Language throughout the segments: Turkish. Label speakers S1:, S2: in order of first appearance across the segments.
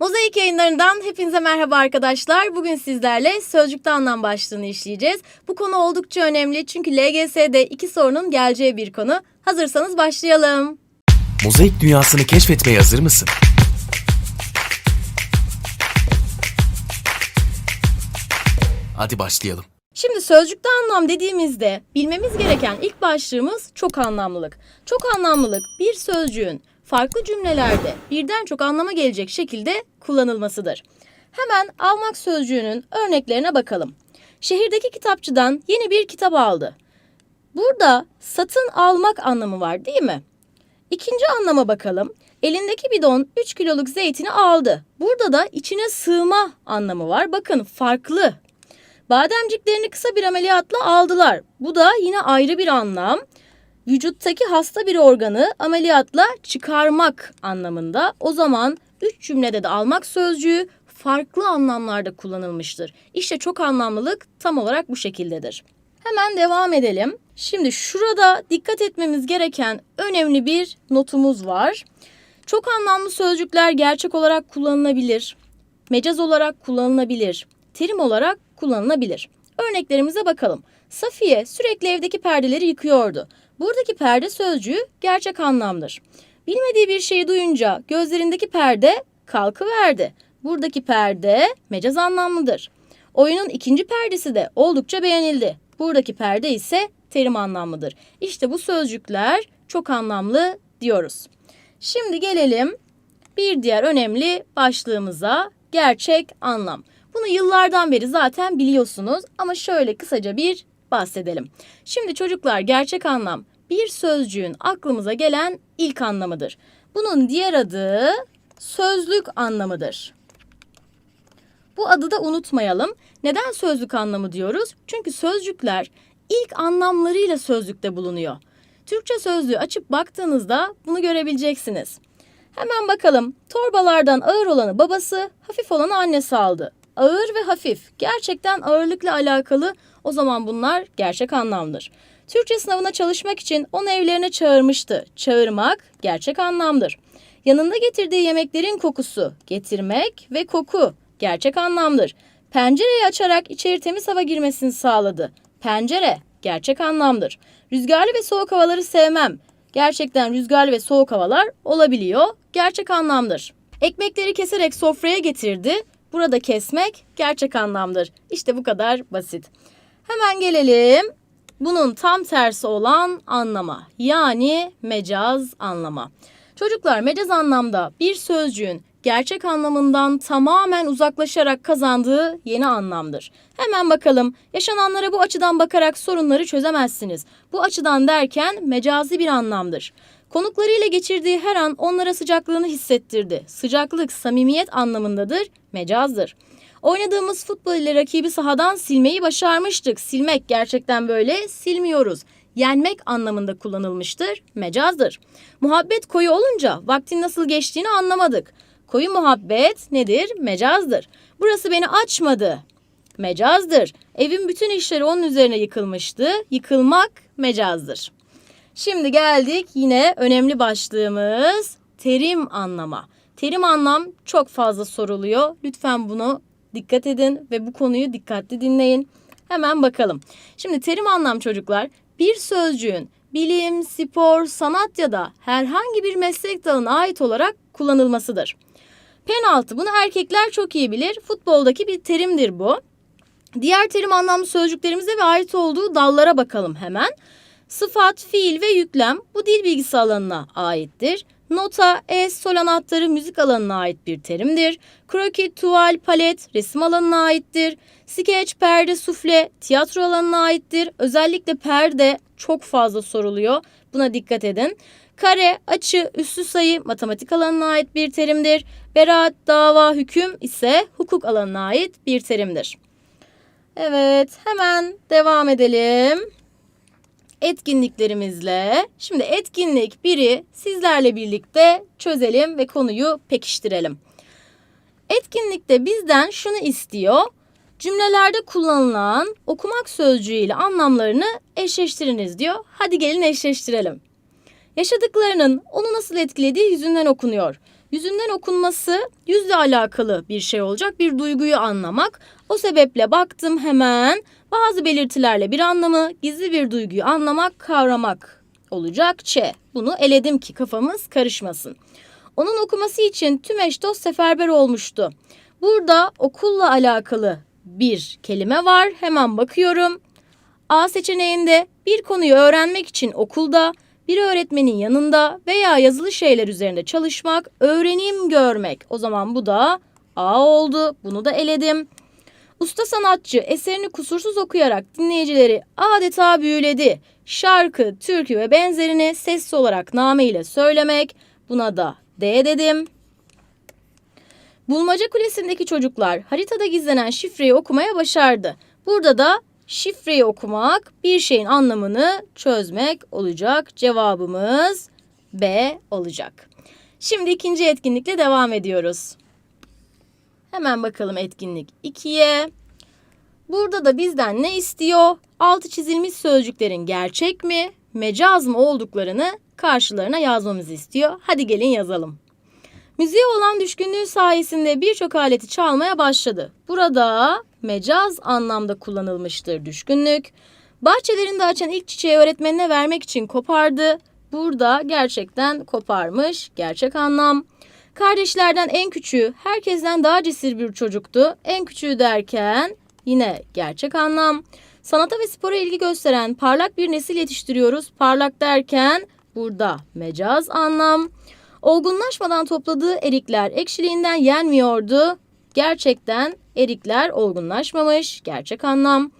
S1: Mozaik yayınlarından hepinize merhaba arkadaşlar. Bugün sizlerle sözcükte anlam başlığını işleyeceğiz. Bu konu oldukça önemli çünkü LGS'de iki sorunun geleceği bir konu. Hazırsanız başlayalım.
S2: Mozaik dünyasını keşfetmeye hazır mısın? Hadi başlayalım.
S1: Şimdi sözcükte anlam dediğimizde bilmemiz gereken ilk başlığımız çok anlamlılık. Çok anlamlılık bir sözcüğün farklı cümlelerde birden çok anlama gelecek şekilde kullanılmasıdır. Hemen almak sözcüğünün örneklerine bakalım. Şehirdeki kitapçıdan yeni bir kitap aldı. Burada satın almak anlamı var değil mi? İkinci anlama bakalım. Elindeki bidon 3 kiloluk zeytini aldı. Burada da içine sığma anlamı var. Bakın farklı. Bademciklerini kısa bir ameliyatla aldılar. Bu da yine ayrı bir anlam. Vücuttaki hasta bir organı ameliyatla çıkarmak anlamında. O zaman üç cümlede de almak sözcüğü farklı anlamlarda kullanılmıştır. İşte çok anlamlılık tam olarak bu şekildedir. Hemen devam edelim. Şimdi şurada dikkat etmemiz gereken önemli bir notumuz var. Çok anlamlı sözcükler gerçek olarak kullanılabilir. Mecaz olarak kullanılabilir. Terim olarak kullanılabilir. Örneklerimize bakalım. Safiye sürekli evdeki perdeleri yıkıyordu. Buradaki perde sözcüğü gerçek anlamdır. Bilmediği bir şeyi duyunca gözlerindeki perde kalkıverdi. Buradaki perde mecaz anlamlıdır. Oyunun ikinci perdesi de oldukça beğenildi. Buradaki perde ise terim anlamlıdır. İşte bu sözcükler çok anlamlı diyoruz. Şimdi gelelim bir diğer önemli başlığımıza gerçek anlam. Bunu yıllardan beri zaten biliyorsunuz ama şöyle kısaca bir bahsedelim. Şimdi çocuklar gerçek anlam bir sözcüğün aklımıza gelen ilk anlamıdır. Bunun diğer adı sözlük anlamıdır. Bu adı da unutmayalım. Neden sözlük anlamı diyoruz? Çünkü sözcükler ilk anlamlarıyla sözlükte bulunuyor. Türkçe sözlüğü açıp baktığınızda bunu görebileceksiniz. Hemen bakalım. Torbalardan ağır olanı babası, hafif olanı annesi aldı. Ağır ve hafif gerçekten ağırlıkla alakalı o zaman bunlar gerçek anlamdır. Türkçe sınavına çalışmak için onu evlerine çağırmıştı. Çağırmak gerçek anlamdır. Yanında getirdiği yemeklerin kokusu, getirmek ve koku gerçek anlamdır. Pencereyi açarak içeri temiz hava girmesini sağladı. Pencere gerçek anlamdır. Rüzgarlı ve soğuk havaları sevmem. Gerçekten rüzgarlı ve soğuk havalar olabiliyor. Gerçek anlamdır. Ekmekleri keserek sofraya getirdi. Burada kesmek gerçek anlamdır. İşte bu kadar basit. Hemen gelelim bunun tam tersi olan anlama. Yani mecaz anlama. Çocuklar mecaz anlamda bir sözcüğün gerçek anlamından tamamen uzaklaşarak kazandığı yeni anlamdır. Hemen bakalım. Yaşananlara bu açıdan bakarak sorunları çözemezsiniz. Bu açıdan derken mecazi bir anlamdır. Konuklarıyla geçirdiği her an onlara sıcaklığını hissettirdi. Sıcaklık samimiyet anlamındadır, mecazdır. Oynadığımız futbol ile rakibi sahadan silmeyi başarmıştık. Silmek gerçekten böyle silmiyoruz. Yenmek anlamında kullanılmıştır, mecazdır. Muhabbet koyu olunca vaktin nasıl geçtiğini anlamadık. Koyu muhabbet nedir? Mecazdır. Burası beni açmadı. Mecazdır. Evin bütün işleri onun üzerine yıkılmıştı. Yıkılmak mecazdır. Şimdi geldik yine önemli başlığımız terim anlama. Terim anlam çok fazla soruluyor. Lütfen bunu dikkat edin ve bu konuyu dikkatli dinleyin. Hemen bakalım. Şimdi terim anlam çocuklar bir sözcüğün bilim, spor, sanat ya da herhangi bir meslek dalına ait olarak kullanılmasıdır. Penaltı bunu erkekler çok iyi bilir. Futboldaki bir terimdir bu. Diğer terim anlamlı sözcüklerimize ve ait olduğu dallara bakalım hemen. Sıfat, fiil ve yüklem bu dil bilgisi alanına aittir. Nota, es, sol anahtarı müzik alanına ait bir terimdir. Kroki, tuval, palet resim alanına aittir. Skeç, perde, sufle tiyatro alanına aittir. Özellikle perde çok fazla soruluyor. Buna dikkat edin. Kare, açı, üslü sayı matematik alanına ait bir terimdir. Beraat, dava, hüküm ise hukuk alanına ait bir terimdir. Evet, hemen devam edelim etkinliklerimizle. Şimdi etkinlik biri sizlerle birlikte çözelim ve konuyu pekiştirelim. Etkinlikte bizden şunu istiyor. Cümlelerde kullanılan okumak sözcüğü ile anlamlarını eşleştiriniz diyor. Hadi gelin eşleştirelim. Yaşadıklarının onu nasıl etkilediği yüzünden okunuyor. Yüzünden okunması yüzle alakalı bir şey olacak. Bir duyguyu anlamak. O sebeple baktım hemen bazı belirtilerle bir anlamı, gizli bir duyguyu anlamak, kavramak olacak. Ç. Bunu eledim ki kafamız karışmasın. Onun okuması için tüm eş dost seferber olmuştu. Burada okulla alakalı bir kelime var. Hemen bakıyorum. A seçeneğinde bir konuyu öğrenmek için okulda, bir öğretmenin yanında veya yazılı şeyler üzerinde çalışmak, öğrenim görmek. O zaman bu da A oldu. Bunu da eledim. Usta sanatçı eserini kusursuz okuyarak dinleyicileri adeta büyüledi. Şarkı, türkü ve benzerini sesli olarak name ile söylemek. Buna da D dedim. Bulmaca Kulesi'ndeki çocuklar haritada gizlenen şifreyi okumaya başardı. Burada da şifreyi okumak bir şeyin anlamını çözmek olacak. Cevabımız B olacak. Şimdi ikinci etkinlikle devam ediyoruz. Hemen bakalım etkinlik 2'ye. Burada da bizden ne istiyor? Altı çizilmiş sözcüklerin gerçek mi, mecaz mı olduklarını karşılarına yazmamızı istiyor. Hadi gelin yazalım. Müziğe olan düşkünlüğü sayesinde birçok aleti çalmaya başladı. Burada mecaz anlamda kullanılmıştır düşkünlük. Bahçelerinde açan ilk çiçeği öğretmenine vermek için kopardı. Burada gerçekten koparmış, gerçek anlam. Kardeşlerden en küçüğü herkesten daha cesur bir çocuktu. En küçüğü derken yine gerçek anlam. Sanata ve spora ilgi gösteren parlak bir nesil yetiştiriyoruz. Parlak derken burada mecaz anlam. Olgunlaşmadan topladığı erikler ekşiliğinden yenmiyordu. Gerçekten erikler olgunlaşmamış. Gerçek anlam.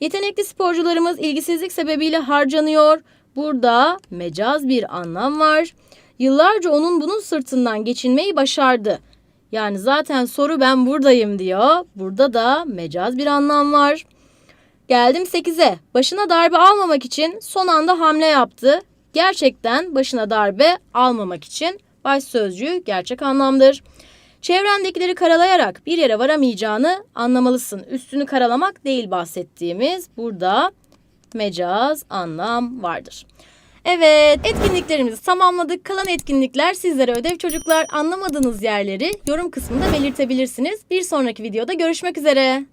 S1: Yetenekli sporcularımız ilgisizlik sebebiyle harcanıyor. Burada mecaz bir anlam var. Yıllarca onun bunun sırtından geçinmeyi başardı. Yani zaten soru ben buradayım diyor. Burada da mecaz bir anlam var. Geldim 8'e. Başına darbe almamak için son anda hamle yaptı. Gerçekten başına darbe almamak için baş sözcüğü gerçek anlamdır. Çevrendekileri karalayarak bir yere varamayacağını anlamalısın. Üstünü karalamak değil bahsettiğimiz. Burada mecaz anlam vardır. Evet, etkinliklerimizi tamamladık. Kalan etkinlikler sizlere ödev çocuklar. Anlamadığınız yerleri yorum kısmında belirtebilirsiniz. Bir sonraki videoda görüşmek üzere.